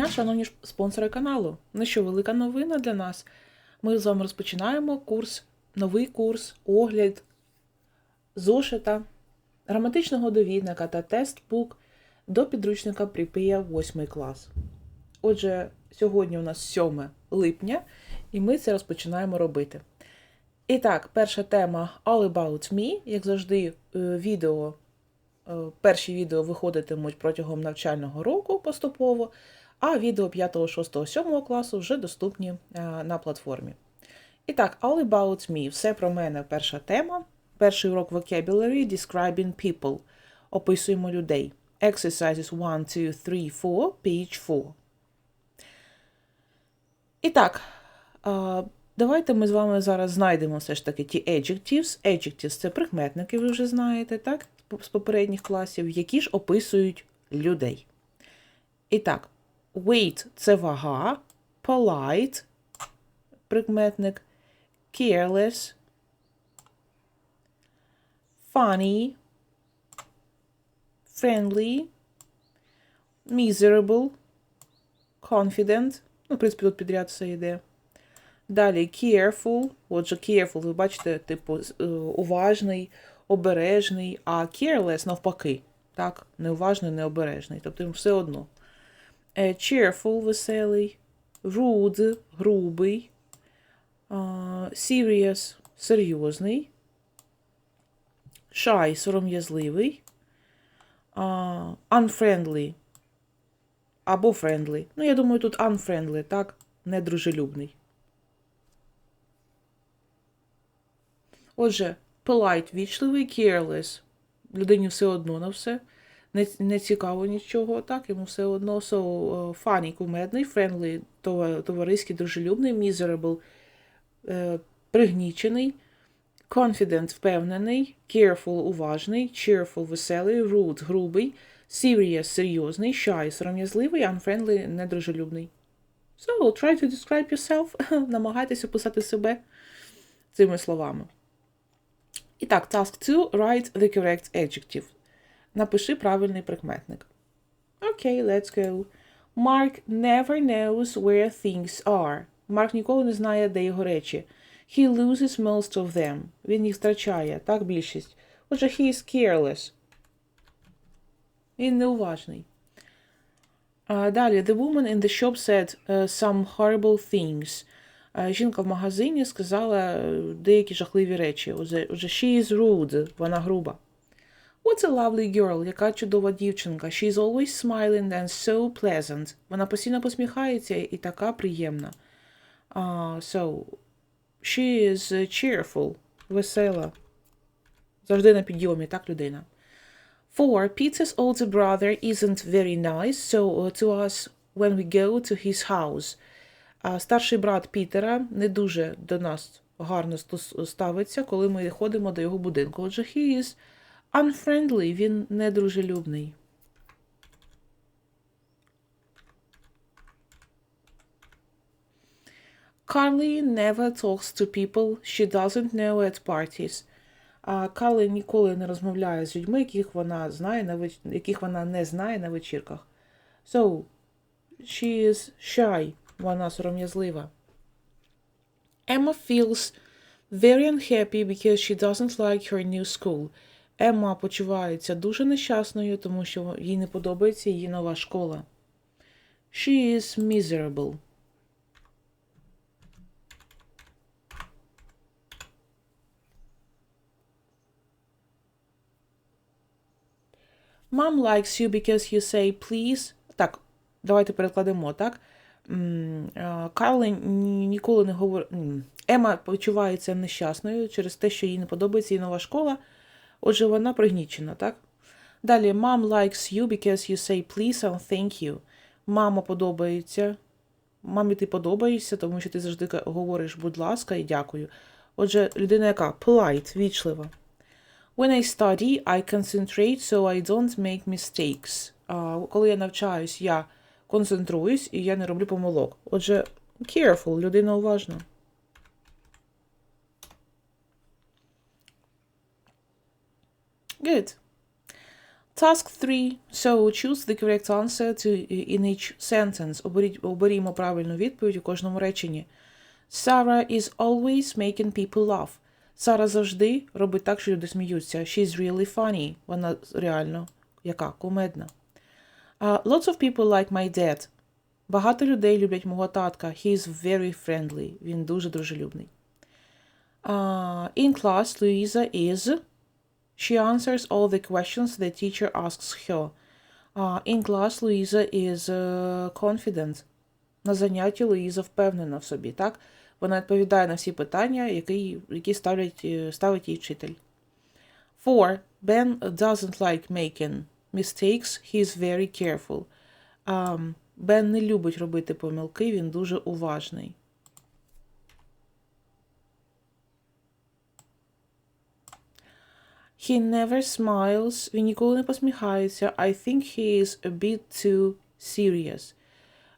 дня, шановні спонсори каналу. Ну що, велика новина для нас. Ми з вами розпочинаємо курс, новий курс, огляд зошита, граматичного довідника та тестбук до підручника Prepare 8 клас. Отже, сьогодні у нас 7 липня, і ми це розпочинаємо робити. І так, перша тема All About Me. Як завжди, е, відео, е, перші відео виходитимуть протягом навчального року поступово, а відео 5, 6, 7 класу вже доступні е, на платформі. І так, All About Me. Все про мене перша тема. Перший урок Vocabulary Describing People. Описуємо людей. Exercises 1, 2, 3, 4, page 4. І так, давайте ми з вами зараз знайдемо все ж таки ті adjectives. Adjectives – це прикметники, ви вже знаєте, так? З попередніх класів, які ж описують людей. І так, weight – це вага, polite – прикметник, careless, funny, friendly, miserable, confident. Ну, в принципі, тут підряд все йде. Далі careful. Отже, careful, ви бачите, типу, е, уважний, обережний, а careless навпаки. Так, неуважний, необережний. Тобто їм все одно. Е, Cheerful, веселий, rude, грубий, serious, серйозний, shy, сором'язливий, unfriendly, або friendly. Ну, я думаю, тут unfriendly, так? Недружелюбний. Отже, polite, вічливий, careless. Людині все одно на все. Не, не цікаво нічого, так, йому все одно. So, uh, funny, кумедний, friendly, товариський, дружелюбний, miserable, е, пригнічений, confident, впевнений, careful, уважний, cheerful, веселий, rude, грубий, serious, серйозний, shy, сором'язливий, unfriendly, недружелюбний. So, try to describe yourself. Намагайтеся описати себе цими словами. І так, task 2. Write the correct adjective. Напиши правильний прикметник. Окей, let's go. Mark never knows where things are. Марк ніколи не знає, де його речі. He loses most of them. Він їх втрачає, так, більшість. Отже, he is careless. Він неуважний. А, Далі, the woman in the shop said uh, some horrible things. А, Жінка в магазині сказала е, деякі жахливі речі. Отже, she is rude, вона груба. What's a lovely girl, яка чудова дівчинка. She is always smiling and so pleasant. Вона постійно посміхається і така приємна. Uh, so, she is cheerful, весела. Завжди на підйомі, так, людина. Four, Peter's older brother isn't very nice, so uh, to us when we go to his house. А старший брат Пітера не дуже до нас гарно ставиться, коли ми ходимо до його будинку. Отже, he is unfriendly, він недружелюбний. Carly never talks to people she doesn't know at parties. А Карлі ніколи не розмовляє з людьми, яких вона знає на веч... яких вона не знає на вечірках. So, she is shy. Вона сором'язлива. Emma feels very unhappy because she doesn't like her new school. Емма почувається дуже нещасною, тому що їй не подобається її нова школа. She is miserable. Mom likes you because you say please. Так, давайте перекладемо, так? Карли ніколи не говорить. Ема почувається нещасною через те, що їй не подобається її нова школа. Отже, вона пригнічена, так? Далі, mom likes you because you say please and thank you. Мама подобається. Мамі ти подобаєшся, тому що ти завжди говориш будь ласка і дякую. Отже, людина яка? Polite, вічлива. When I study, I concentrate so I don't make mistakes. А, коли я навчаюсь, я концентруюсь і я не роблю помилок. Отже, careful, людина уважна. Good. Task 3. So choose the correct answer to in each sentence. Оберімо правильну відповідь у кожному реченні. Sarah is always making people laugh. Сара завжди робить так, що люди сміються. She's really funny. Вона реально яка? Кумедна. Uh, lots of people like my dad. Багато людей люблять мого татка. He is very friendly. Він дуже дружелюбний. Uh, in class, Louisa is. She answers all the questions the teacher asks her. Uh, in class, Louisa is uh, confident. На занятті Луїза впевнена в собі, так? Вона відповідає на всі питання, які, які ставлять, е, ставить їй вчитель. Four. Ben doesn't like making mistakes. He is very careful. Um, Бен не любить робити помилки, він дуже уважний. He never smiles. Він ніколи не посміхається. I think he is a bit too serious.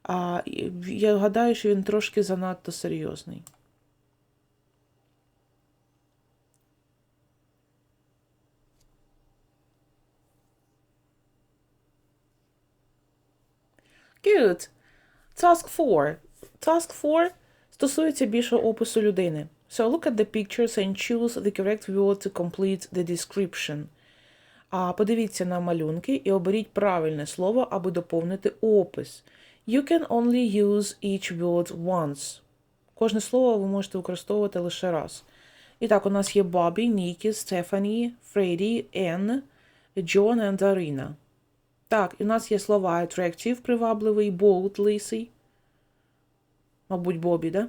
А, я гадаю, що він трошки занадто серйозний. Good. Task 4. Task 4 стосується більшого опису людини. So look at the pictures and choose the correct word to complete the description. А подивіться на малюнки і оберіть правильне слово, аби доповнити опис. You can only use each word once. Кожне слово ви можете використовувати лише раз. І так, у нас є Бобі, Нікі, Стефані, Фредді, Енн, Джон і Дарина. Так, і у нас є слова attractive, привабливий, bold, лисий. Мабуть, Бобі, да?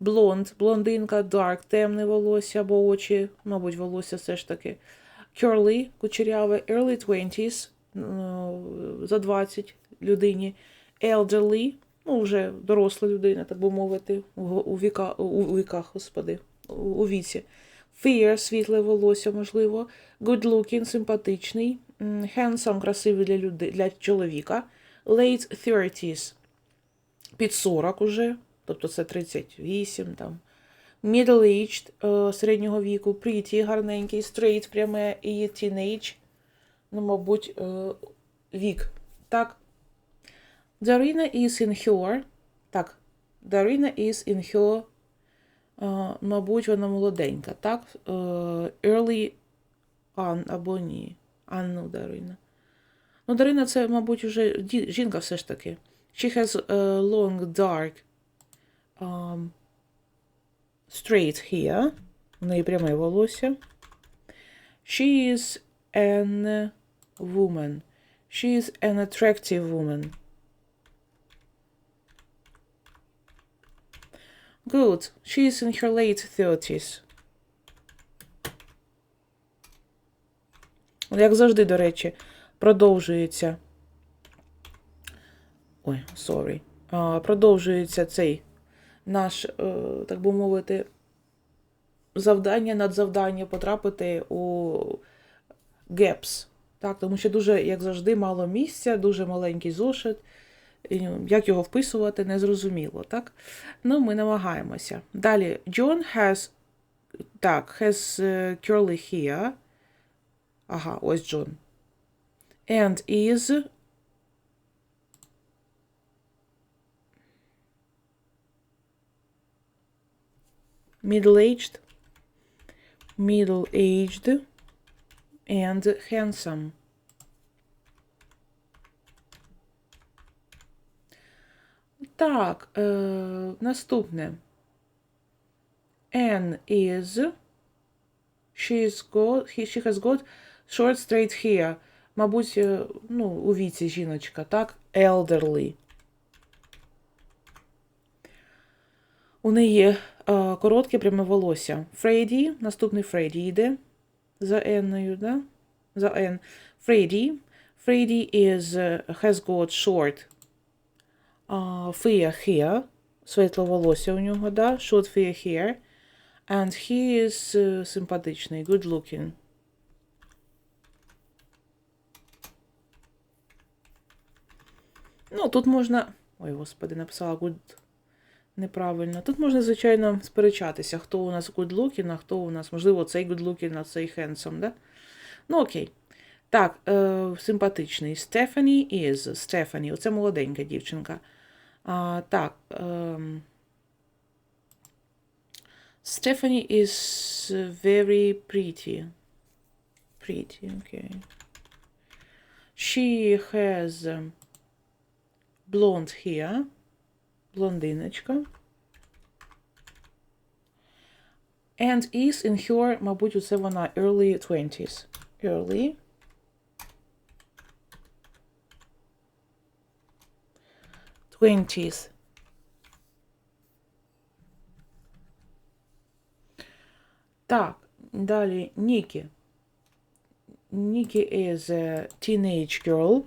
Блонд, блондинка, dark, темне волосся або очі, мабуть, волосся все ж таки. Curly, кучеряве, early 20s, е, за 20 людині. Elderly, ну, вже доросла людина, так би мовити, у, віка, у віках, господи, у віці. Fair, світле волосся, можливо. Good looking, симпатичний. Handsome, красивий для, люди, для чоловіка. Late 30s, під 40 уже, тобто це 38 там. Middle-aged, е, середнього віку, pretty, гарненький, straight, пряме і teenage, ну, мабуть, е, вік. Так. Darina is in her. Так. Darina is in her. е, мабуть, вона молоденька, так? Early An або ні. Анну Дарина. Ну, Дарина це, мабуть, вже жінка все ж таки. She has long, dark, um, straight hair. У неї пряме волосся. She is an woman. She is an attractive woman. Good. She is in her late 30s. Як завжди, до речі, продовжується. Ой, sorry. А, продовжується цей наш, е, так би мовити, завдання надзавдання потрапити у GAPS. Так, тому що дуже, як завжди, мало місця, дуже маленький зошит. Як його вписувати, незрозуміло, так? Ну, ми намагаємося. Далі, John has, так, has е, curly hair. Ага, ось Джон. And is middle-aged, middle-aged and handsome. Так, е, наступне. N is She's got, he, she has got short straight hair. Мабуть, е, ну, у віці жіночка, так? Elderly. У неї є е, коротке пряме волосся. Фрейді, наступний Фрейді йде за Енною, да? За N. Фрейді. Фрейді is, е, has got short uh, fair hair. Світло волосся у нього, да? Short fair hair. And he is е, симпатичний, good looking. Ну, тут можна. Ой, господи, написала good неправильно. Тут можна, звичайно, сперечатися, хто у нас looking, а хто у нас, можливо, цей looking, а цей handsome, да? Ну, окей. Так, е, симпатичний. Stephanie is. Stephanie. Оце молоденька дівчинка. А, так. ем, Stephanie is very pretty. Pretty, okay. She has blonde hair. Блондиночка. And is in her, мабуть, усе вона early 20s. Early. Twenties. Так, далі Нікі. Нікі is a teenage girl.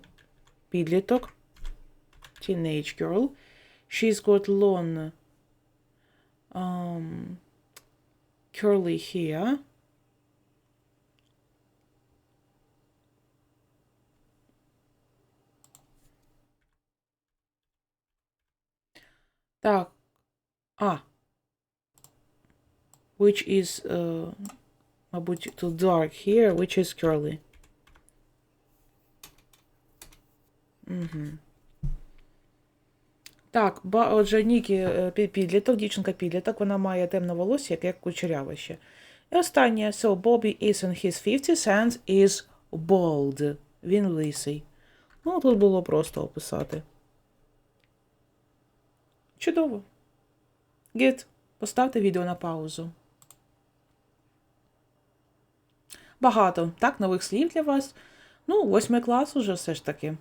Підліток. Teenage girl. She's got long um, curly hair. Так. А. Which is, uh, мабуть, too dark here, which is curly. Угу. Так, ба, отже, Нікі е, підліток, дівчинка підліток, вона має темне волосся, яке кучеряве ще. І останнє, so Bobby is in his 50s and is bald. Він лисий. Ну, тут було просто описати. Чудово. Гід, поставте відео на паузу. Багато, так, нових слів для вас. Ну, восьмий клас уже все ж таки.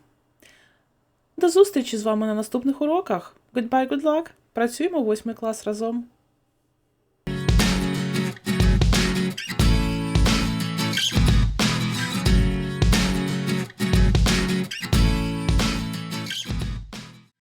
До зустрічі з вами на наступних уроках. Goodbye, good luck. Працюємо восьмий клас разом.